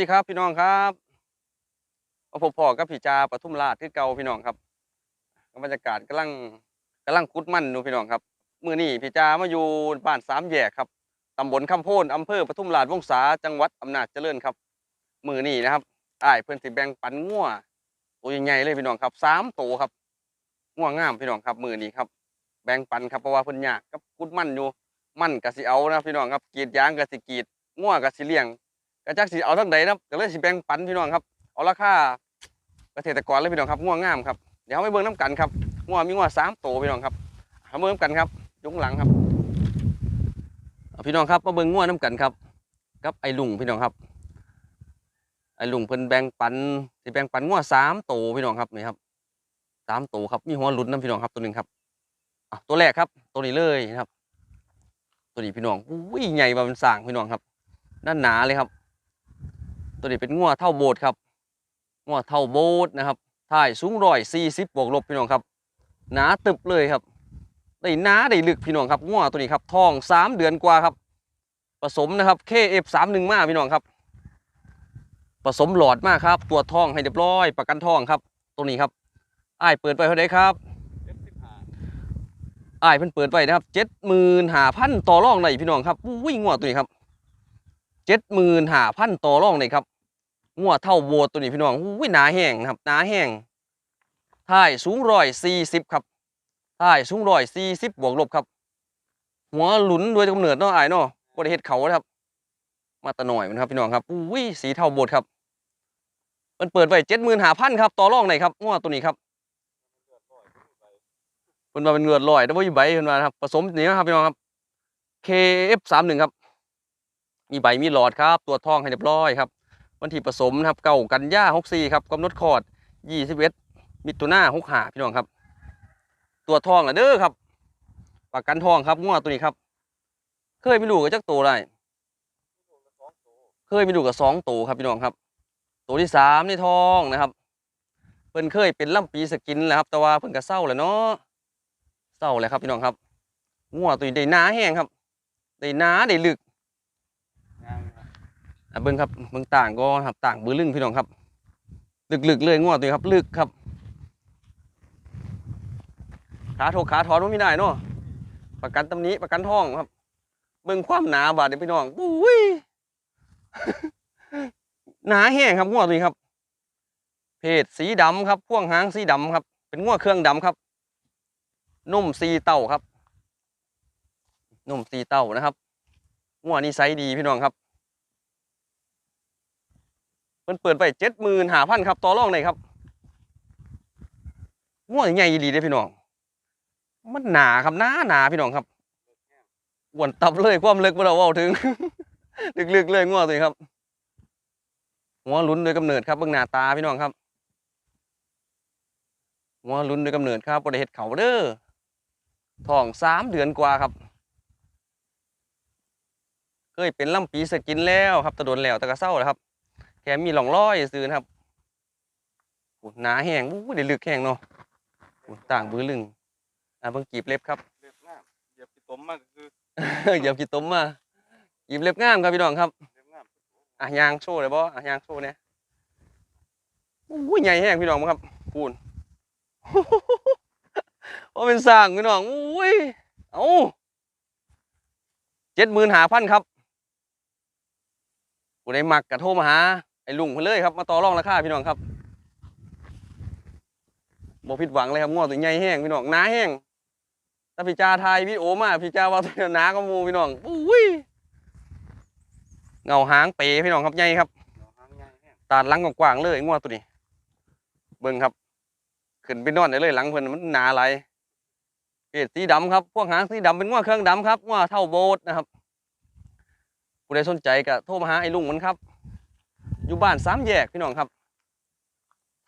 วัสดีครับพี่น้องครับมาพบพ่อกับพี่จาปทุมราชที่เก่าพี่น้องครับบรรยากาศกำลังกำลังคุดมั่นดูพี่น้องครับมื้อนี้พี่จามาอยู่บ้านสามแยกครับตำบลคำโพนอำเภอปทุมราชวงศาจังหวัดอำนาจเจริญครับ มือนี้นะครับอ้ายเพิ่อนสิแบงปันงัวตัวใหญ่เลยพี่น้องครับสามตัวครับงัวงามพี่น้องครับ มือนี้ครับ แบงปันครับเพราะว่าเพิ่นยากกับคุดมั่นอยู่มั่นก็สิเอานะพี่น้องครับกีดยางก็สิกีดงัวงก็สิเลี้ยง ก็จักสิเอาทั้งใดนะครับก็เลยสิแบ่งปันพี่น้องครับ เอาราคาเกษตรกรเลยพี่น้องครับง่วงงามครับ เดี๋ยวเราไปเบิ่งน้ำกันครับง่วงมีง่วงสามตัวพี่น้องครับเอาเบิ่งน้ำกันครับยุงหลังครับพี่น้องครับมาเบิ่งง่วงน้ำกันครับกับไอ้ลุงพี่น้องครับ ไอ้ลุงเพิ่นแบ่งปันสิแบ่งปันง่วงสามตัวพี่น้องครับนี่ครับสามตัวครับมีหัวหลุดน้ำพี่น้องครับตัวหนึ่งครับตัวแรกครับ ตัวนี้เลยนะครับ ตัวนี้พี่น้องอุ้ยใหญ่มาเป็นสางพี่น้องครับด้านหนาเลยครับ ตัวนี้เป็นงัวเท่าโบสถ์ครับงัวเท่าโบสถ์นะครับถ่ายสูงร้อยสี่สิบบวกลบพี่น้องครับหนาตึบเลยครับได้หนาได้ลึกพี่น้องครับงัวตัวนี้ครับทองสามเดือนกว่าครับ ผสมนะครับ KF สามหนึ่งมาพี่น้องครับ ผสมหลอดมากครับ ตัวจทองให้เรียบร้อย ประกันทองครับ ตัวนี้ครับอ้ายเปิดไปเท่าไหร่ครับอ้ายเพิ่นเปิดไปนะครับเจ็ดหมื่นห้าพันต่อรองได้พี่น้องครับอุ้ยงัวตัวนี้ครับ เจ็ดหมื่นห้าพันต่อรองเลยครับงัวเท่าโบตัวนี้พี่น้องอุ้ยหนาแห้งนะครับหนาแห้งท่ายสูงร้อยสี่สิบครับท่ายสูงร้อยสี่สิบบวกลบครับ หัวหลุนโดยกำเนิดเนาะอายเนาะบริเฮ็ดเขาครับ มาตะหน่อยมันครับพี่น้องครับอุ้ยสีเท่าโบสถ์ครับมันเปิดไว้เจ็ดหมื่นห้าพันครับต่อรองไหนครับงัวตัวนี้ครับเพิ่นมาเป็นเงือดลอยดับเบิลยูใบเพิ่นมาครับผสมนี่นะครับพี่น้องครับ KF สามหนึ่งครับ มีใบมีหลอดครับ ตัวทองให้เรียบร้อยครับ วันที่ผสมนะครับเก่ากันย่าหกสี่ครับกำหนดคอดยี่สิบเอ็ดมิถุนาหกหาพี่น้องครับ ตัวทองอะเด้อครับประกันทองครับงัวตัวนี้ครับ เคยมีลูกกับจักตัวได้เคยมีลูกกับสองตัวครับพี่น้องครับ ตัวที่สามนี่ทองนะครับเพิ่นเคยเป็นล่ำปีสกินแหล้วครับ แต่ว่าเพิ่นก็เศร้าแล้วเนาะเศร้าแล้วครับพี่น้องครับงัวตัวนี้ได้หนาแห้งครับได้หนาได้ลึก เบิ้งครับเบิ้งต่างก็ครับต่างบื้อลึงพี่น้องครับ ลึกๆเลยงวดตัวครับ ลึกครับ ขาโถกขาถอนว่ไม่ได้เนาะประกันตำหนี้ประกันทองครับ เบิ้งความหนาบาดเดี๋ยพี่น้องอุ้ยหนาแห้งครับงวดตัวนี้ครับ เพศสีดำครับพ่วงหางสีดำครับ เป็นงวดเครื่องดำครับนุ่มสีเต้าครับนุ่มสีเต้านะครับงวดนี้ไซดีพี่น้องครับ พิ่นเปิดไปเจ็ดหมื่นหาพันครับต่อรองเลยครับง่วงใหญ่ดีเด้พี่น้อง มันหนาครับหนาหนาพี่น้องครับอ้วนตับเลยความลึกบ่เราเว้าถึงลึกๆเลยง่วงตัวนี้ครับหัวลุ้นโดยกำเนิดครับเบิ่งหน้าตาพี่น้องครับหัวลุ้นโดยกำเนิดครับบ่ได้เฮ็ดเขาเด้อท้องสามเดือนกว่าครับเคยเป็นล่ำปีสกินแล้วครับตะโดนแล้วต่ก็เศร้าแล้วครับ แค่มีหล่องร้อยซื้อนะครับโอ้หนาแห้งอู้ได้ลึกแห้งเนาะโอ้ต่างบือลึงอะเบิ่งกีบเล็บครับเรียบงามเหยียบกี่ต้มมากก็คืออย่าขีดต้มมากีบเล็บงามครับพี่น้องครับเรียบงามอะยางโชว์เลยบ่อะยางโชว์เนี่ยอู้ใหญ่แห้งพี่น้องมั้งครับพูนว่าเป็นสร้างพี่น้องอุ้ยเอ้าเจ็ดหมื่นหาพันครับผู้ใดมักกระโทรมาหา ไอ้ลุงเพิ่นเลยครับมาต่อรองราคาพี่น้องครับบ่ผิดหวังเลยครับงอตัวใหญ่แห้งพี่น้องหนาแห้งถ้าพี่จาทายวิดีโอมาพี่จาว่าตัวหนาก็มูพี่น้องอุ้ยเงาหางเป๋พี่น้องครับใหญ่ครับตาดหลังกว้างเลยง้อตัวนี้ เบิ่งครับ ขึ้นไปนอนได้เลยหลังเพิ่นมันหนาหลายเพศสีดำครับ พวกหางสีดำเป็นง้อเครื่องดำครับง้อเท่าโบสนะครับผู้ใดสนใจก็โทรมาหาไอ้ลุงมันครับ อยู่บ้านสามแยกพี่น้องครับ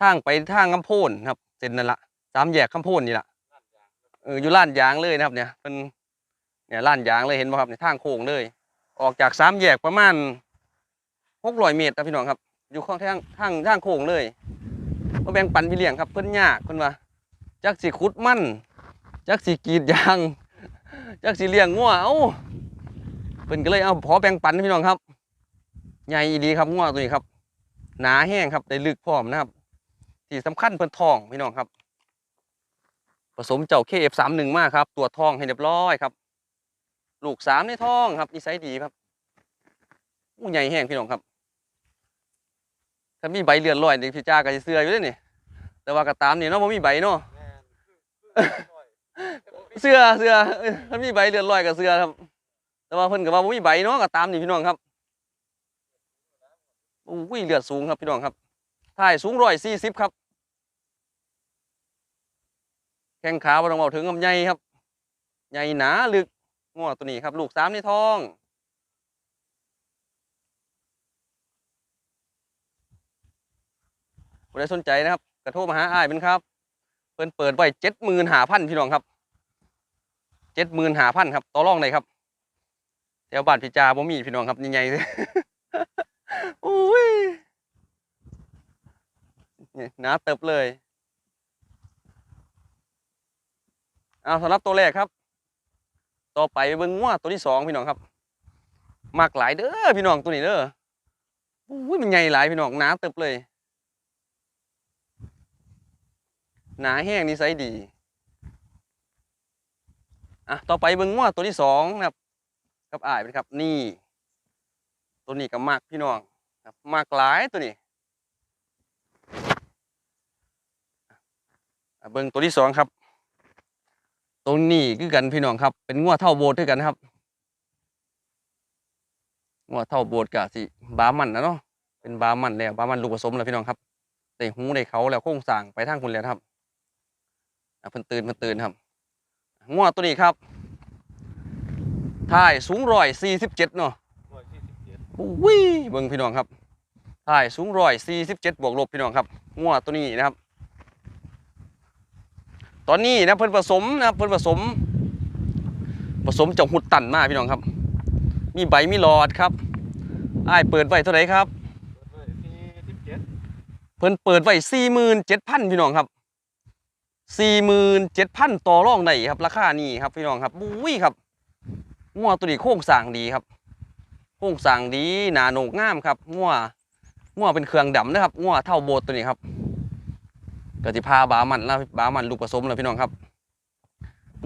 ทางไปทางคำโพนครับเส้นนั่นละสามแยกคำโพนนี่ละเอออยู่ล้านยางเลยนะครับ เนี่ยเป็นเนี่ยล้านยางเลยเห็นไหมครับในทางโค้งเลย ออกจากสามแยกประมาณหกร้อยเมตรครับพี่น้องครับ อยู่ข้างทางทางทางโค้งเลยมาแบ่งปันพี่เลี้ยงครับเพิ่นยากเพิ่นว่าจักสิขุดมั่นจักสิกรีดยางจักสิเลี้ยงงัวเอ้าเพิ่นก็เลยเอาพอแบ่งปันพี่น้องครับ ใหญ่ดีครับงัวตัวนี้ครับ หนาแห้งครับได้ลึกพร้อมนะครับ ที่สำคัญเพิ่นทองพี่น้องครับ ผสมเจ้า KF31 มหนึ่งมากครับ ตัวทองให้เรียบร้อยครับ ลูกสามในทองครับนิสัยดีครับอู้ใหญ่แห้งพี่น้องครับ ถ้ามีใบเลือนลอยนี่พี่จ้าก็สิเสื้ออยู่เด้อนี่แต่ว่ากระตามนี่เนาะบ่มีใบเนาะเสื้อเสื้อถ้ามีใบเลือนลอยกับเสื้อครับ แต่ว่าเพิ่นก็ว่าบ่มีใบเนาะกระตามนี่พี่น้องครับ อุ้ยเลือดสูงครับพี่น้องครับถ่ายสูง140ครับ แข้งขาบ่ต้องเว้าถึงกับใหญ่ครับ ใหญ่หนาลึกงอตัวนี้ครับ ลูกสามในท้อง ผู้ใดสนใจนะครับ กระโทรมาหาอ้ายเป็นครับ เพิ่นเปิดไว้เจ็ดหมื่นหาพันพี่น้องครับเจ็ดหมื่นหาพันครับ ต่อรองเลยครับแถวบ้านพี่จาบ่มีพี่น้องครับใหญ่ๆ อ้ยนี่หนาเติบเลยเอาสำหรับตัวแรกครับ ต่อไปเบิ่งงัวตัวที่สองพี่น้องครับมากหลายเด้อพี่น้องตัวนี้เด้ออุ้ยมันใหญ่หลายพี่น้องหนาเติบเลยหนาแห้งนิสัยดีอะต่อไปเบิ่งงัวตัวที่สองนะครับกับอ้ายเป็นครับ นี่ ตัวนี้ก็มากพี่น้อง ครับมากหลายตัวนี้อ่เบิ่งตัวที่สองครับตัวนี้คือกันพี่น้องครับ เป็นงัวเท่าโบสถ์ด้วยกันครับงัวเท่าโบสถ์กะสิบามันนะเนาะเป็นบามันแล้วบามันลูกผสมแล้วพี่น้องครับได้หูได้เขาแล้วโค้งสร้างไปทางคุณแล้วครับเพิ่นตื่นเพิ่นตื่นครับงัวตัวนี้ครับถ่ายสูงร้อยสี่สิบเจ็ดเนาะ สิบเจ็ดอุ้ยเบิ่งพี่น้องครับถ่ายสูงร้อยสี่สิบเจ็ดบวกลบพี่น้องครับงัวตัวนี้นะครับ ตอนนี้นะเพิ่นผสมนะครับเพิ่นผสม ผสมเจากหุดตันมาพี่น้องครับ มีใบมีหลอดครับอ้ายเปิดไว้เท่าไหร่ครับเปิดไว้สี่สิบเจ็ดเพิ่นเปิดไว้สี่หมื่นเจ็ดพันพี่น้องครับสี่หมื่นเจ็ดพันต่อรองได้ครับ ราคานี้ครับพี่น้องครับบุ้ยครับงัวตัวนี้โค้งสร้างดีครับ โค้งสร้างดีหนาโหนกงามครับงัวงัวเป็นเครื่องดำนะครับงัวเท่าโบสถ์ตัวนี้ครับกติพาบามันแล้วบามันลูกผสมแล้วพี่น้องครับ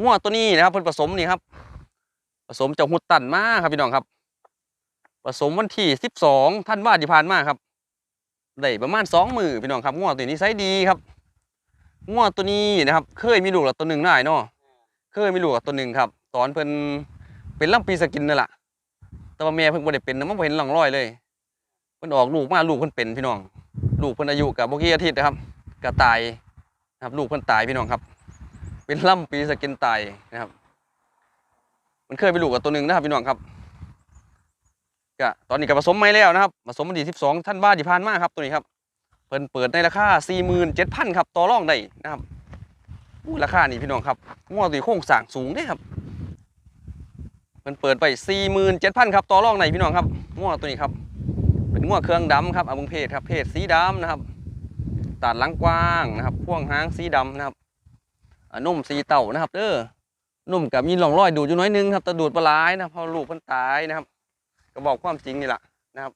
งัวตัวนี้นะครับเพิ่นผสมนี่ครับ ผสมเจากหุดตันมาครับพี่น้องครับ ผสมวันที่สิบสองท่านว่าที่ผ่านมาครับได้ประมาณสองมือพี่น้องครับง้อตัวนี้ไซดีครับง้อตัวนี้นะครับ เคยมีลูกล้วตัวหนึ่งได้เนาะเคยมีลูกล้วตัวหนึ่งครับ ตอนเพิ่นเป็นลำปีสกินนั่นแหละ แต่ว่าแม่เพิ่งบ่ได้เป็นนะมันบ่เห็นหลังรอยเลยเพิ่นออกลูกมาลูกเพิ่นเป็นพี่น้อง ลูกเพิ่นอายุกับบ่กี่อาทิตย์นะครับก็ตายนะครับ ลูกเพิ่นตายพี่น้องครับ เป็นลำปีสกินตายนะครับ มันเคยมีลูกกับตัวหนึ่งนะครับพี่น้องครับก็ตอนนี้ก็ผสมไม่แล้วนะครับผสมวันที่12ท่านบ้านที่ผ่านมาครับตัวนี้ครับเพิ่นเปิดในราคา 47,000 ครับ ต่อรองได้นะครับอู้ราคานี่พี่น้องครับงวตัวโค้งสางสูงเด้ครับ เพิ่นเปิดไป47,000ครับต่อรองได้พี่น้องครับงวดตัวนี้ครับ เป็นงวดเครื่องดำครับอาบุงเพศครับเพศสีดำนะครับตาดหลังกว้างนะครับพ่วงหางสีดำนะครับอ่านุ่มสีเต่านะครับเด้อนุ่มกับมีร่องร้อยดูดอยู่น้อยนึงครับแต่ดูดปลาร้ายนะเพราะลูกเพิ่นตายนะครับ ก็บอกความจริงนี่แหละนะครับ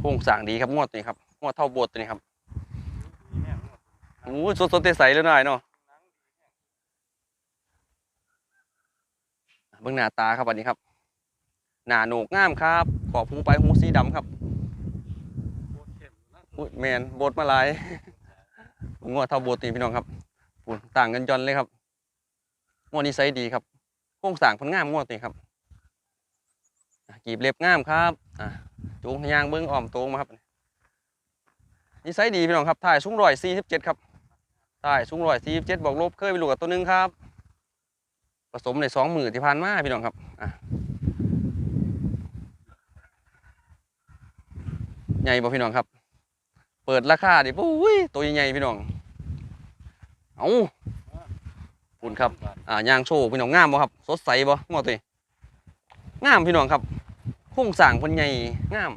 โครงสร้างดีครับงวดตัวนี้ครับงวดเท่าโบสถ์ตัวนี้ครับมีแห้งหมดโอ้สดสดใสๆเลยหน่อยเนาะ หนังดีแห้ง เบื้องหน้าตาครับวันนี้ครับ หน้าโหนกงามครับขอบหูไปหูสีดำครับโคตรเข้มอุ๊ยแมนโบสถ์มาลายงวดเท่าโบสถ์นี่พี่น้องครับปุ่นต่างกันจนเลยครับงวดนี้ไซส์ดีครับโครงสางพันงามงวดนี้ครับกีบเล็บงามครับอะจูงยางเบิ้องอ้อมโตรงมาครับนิสัยดีพี่น้องครับถ่ายสูงร้อยสี่สิบเจ็ดครับถ่ายสูงร้อยสี่สิบเจ็ดบอกลบเคยไปลูกกับตัวนึงครับ สมในสองหมื่นที่ผ่านมาพี่น้องครับอะใหญ่บ่พี่น้องครับ เปิดราคาดิปุ้ยตัวใหญ่ๆพี่น้องเอาคุณครับอ่ายางโชว์พี่น้องงามบ่ครับ สดใสบ่งอตัวตีงามพี่น้องครับโค้งสร้างเพิ่นใหญ่งาม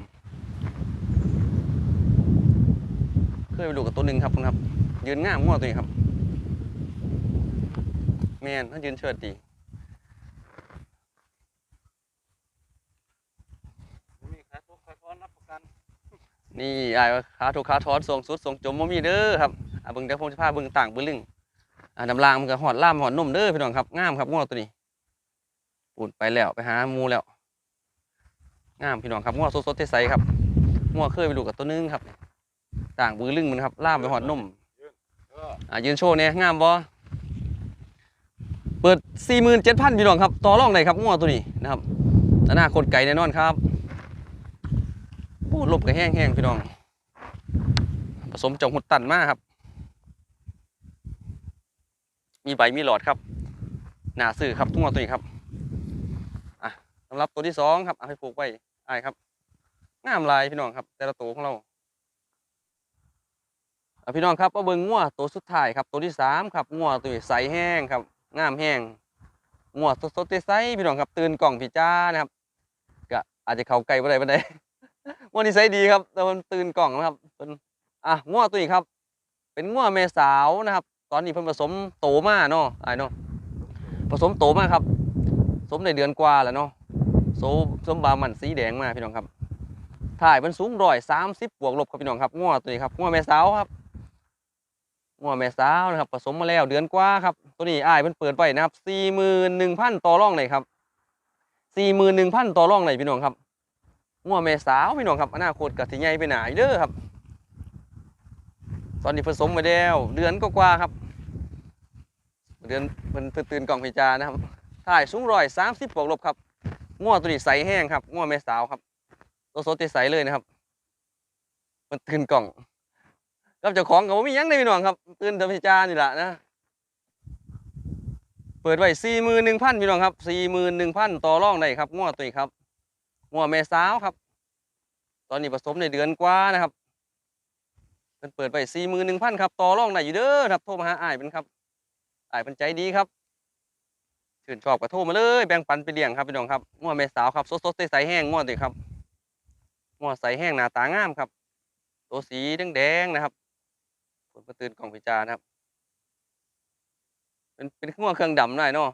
เคยไปดูกับตัวหนึ่งครับคุณครับ ยืนงามงอตัวนี้ครับแมนถ้ายืนเชิดดี มีขา นี่อายขาถูกขาถอนส่งสุดส่งจมบ่มีเด้อครับอะเบิ่งเดี๋ยวผมจะพาเบิ่งต่างเบิ่งลึงอะน้ำลางมันก็หอดล่ามหอดนมเด้อพี่น้องครับงามครับงอตัวนี้ปุ่นไปแล้วไปหาหมูแล้วงามพี่น้องครับงอสดๆใสๆครับงอเคยไปดูกับตัวนึงครับ ต่างเบิ่งลึงมันครับล่ามไปหอดนมเอออะยืนโชว์เนี่ยงามบ่เปิด 47,000พี่น้องครับ ต่อรองได้ครับง้อตัวนี้นะครับอนาคตไกลแน่นอนครับ อ้ลบก็แห้งๆพี่น้อง ผสมจงหุดตันมากครับ มีใบมีหลอดครับ หนาสื่อครับทุ่งอาตัวนี้ครับอะสำหรับตัวที่สองครับเอาให้ผูกไว้ไอ้ครับงามลายพี่น้องครับ แต่ละตัวของเราพี่น้องครับมาเบิ่งงัวตัวสุดท้ายครับ ตัวที่สามครับงัวตัวใสแห้งครับงามแห้งงัวสดๆใสพี่น้องครับ ตื่นกล่องพี่จ้านะครับก็อาจจะเข้าไกลบ่ได้บ่ได้ งัวนี้ใสดีครับแต่มันตื่นกล่องนะครับเป็นอะง้อตัวนี้ครับ เป็นง้อแม่สาวนะครับ ตอนนี้เพิ่นผสมโตมาเนาะไอ้เนาะผสมโตมาครับสมในเดือนกว่าแล้วเนาะโซสมบามันสีแดงมาพี่น้องครับถ่ายมันสูงร้อยสามสิบบวกลบครับพี่น้องครับง้อตัวนี้ครับง้อแม่สาวครับง้อแม่สาวนะครับผสมมาแล้วเดือนกว่าครับ ตัวนี้อ้ายเพิ่นเปิดไว้นะครับสี่หมื่นหนึ่งพันต่อร่องเลยครับสี่หมื่นหนึ่งพันต่อร่องเลยพี่น้องครับ ง้อแม่สาวพี่น้องครับอนาคตก็สิใหญ่ไปหนาเด้อครับ ตอนนี้ผสมมาแล้วเดือนก็กว่าครับ เดือนมันตื่นกล่องพิจานะครับถ่ายสูงร้อยสามสิบบวกลบครับง้อตัวนี้ใสแห้งครับง้อแม่สาวครับตัวสดใสเลยนะครับ มันตื่นกล่องกับเจ้าของก็บ่มียังเลยพี่น้องครับ ตื่นแต่พิจารนี่แหละนะเปิดไว้สี่หมื่นหนึ่งพันพี่น้องครับสี่หมื่นหนึ่งพันต่อรองได้ครับง้อตัวนี้ครับ ง้อแม่สาวครับ ตอนนี้ผสมในเดือนกว่านะครับเพิ่นเปิดไปสี่หมื่นหนึ่งพันครับต่อรองได้อยู่เด้อครับโทรมาหาอ้ายเป็นครับอ้ายเป็นใจดีครับชื่นชอบก็โทรมาเลยแบ่งปันไปเลี้ยงครับพี่น้องครับง้อแม่สาวครับสดๆใสๆแห้งง้อติครับง้อใสแห้งหน้าตางามครับ ตัวสีแดงๆนะครับผลประตื่นกล่องพิจารนะครับเป็นเป็นง้อเครื่องดำหน่อยเนาะ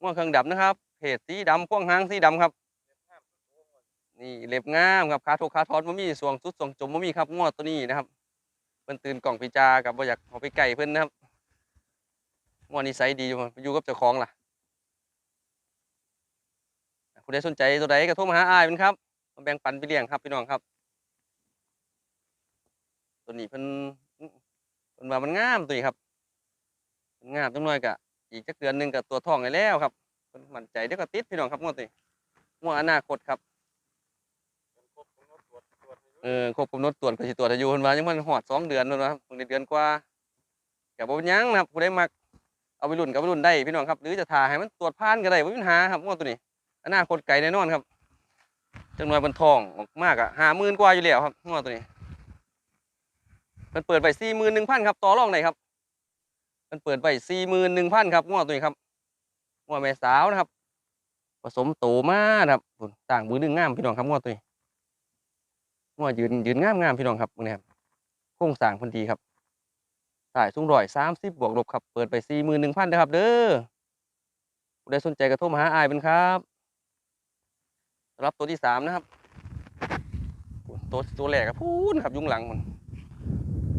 ง้อเครื่องดำนะครับเพจสีดำพ่วงหางสีดำครับ นี่เล็บงามครับขาทกขาทอนบ่มีสวงสุดสวงจมบ่มีครับง้อตัวนี้นะครับเพิ่นตื่นกล่องพิจากับบ่อยากเอาไปไก่เพิ่นนะครับงวนิสัยดีอยู่อยู่กับเจ้าของล่ะผู้ใดสนใจตัวใดก็โทรมาหาอ้ายเพิ่นครับมาแบ่งปันไปเลี้ยงครับพี่น้องครับ ตัวนี้เพิ่นเพิ่นว่ามันงามตัวนี้ครับมันงามจังน้อยก็อีกจักเดือนหนึงก็ตัวทองได้แล้วครับเพิ่นมั่นใจเดี๋ยวก็ติดพี่น้องครับงวนี้งวดอนาคตครับ เออครบกำหนดตรวจก็สิตรวจอายุเพิ่นว่ายังมันฮอดสองเดือนแล้วนะครับเพิ่งได้เดือนกว่าก็บ่เป็นหยังนะครับผู้ใดมักเอาไปรุ่นก็ไปรุ่นได้พี่น้องครับ หรือจะถ่าให้มันตรวจผ่านก็ได้บ่มีปัญหาครับงวดตัวนี้อนาคตไกลแน่นอนครับจังหน่อยเพิ่นทองออกมากอะ50,000กว่าอยู่แล้วครับงวดตัวนี้เพิ่นเปิดไว้41,000ครับต่อรองได้ครับเพิ่นเปิดไว้41,000ครับงวดตัวนี้ครับงวดแม่สาวนะครับ ผสมโตมานะครับต่างมือดึงงามพี่น้องครับงวดตัวนี้ งัวยืนยืนงามงามพี่น้องครับมึงเนี่ยครับโครงสร้างพันดีครับสายสูงร้อยสามสิบบวกลบครับเปิดไปสี่หมื่นหนึ่งพันนะครับ เด้อผู้ใดสนใจก็โทรมาหาอายเป็นครับรับตัวที่สามนะครับตัวตัวแรกครับพูนครับยุ่งหลังมัน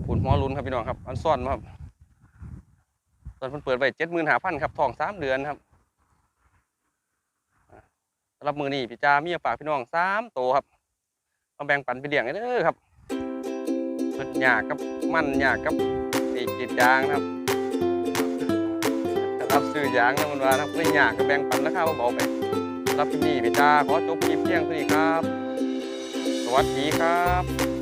พูนหัวรุนครับพี่น้องครับ อันซ่อนมาครับตอนเพิ่นเปิดไปเจ็ดหมื่นห้าพันครับทองสามเดือนครับรับมือนี้พี่จามีฝากพี่น้องสามโตครับ เอาแบ่งปันไปเลี้ยงให้เด้อครับเพิ่นยากกับมันยากกับไอ้กีดยางนะครับรับซื้อยางนะมันว่านะครับเลยยากกับแบ่งปันราคาเบาๆไปรับที่นี่ไปจ้าขอจบคลิปเพียงเท่านี้ครับ สวัสดีครับ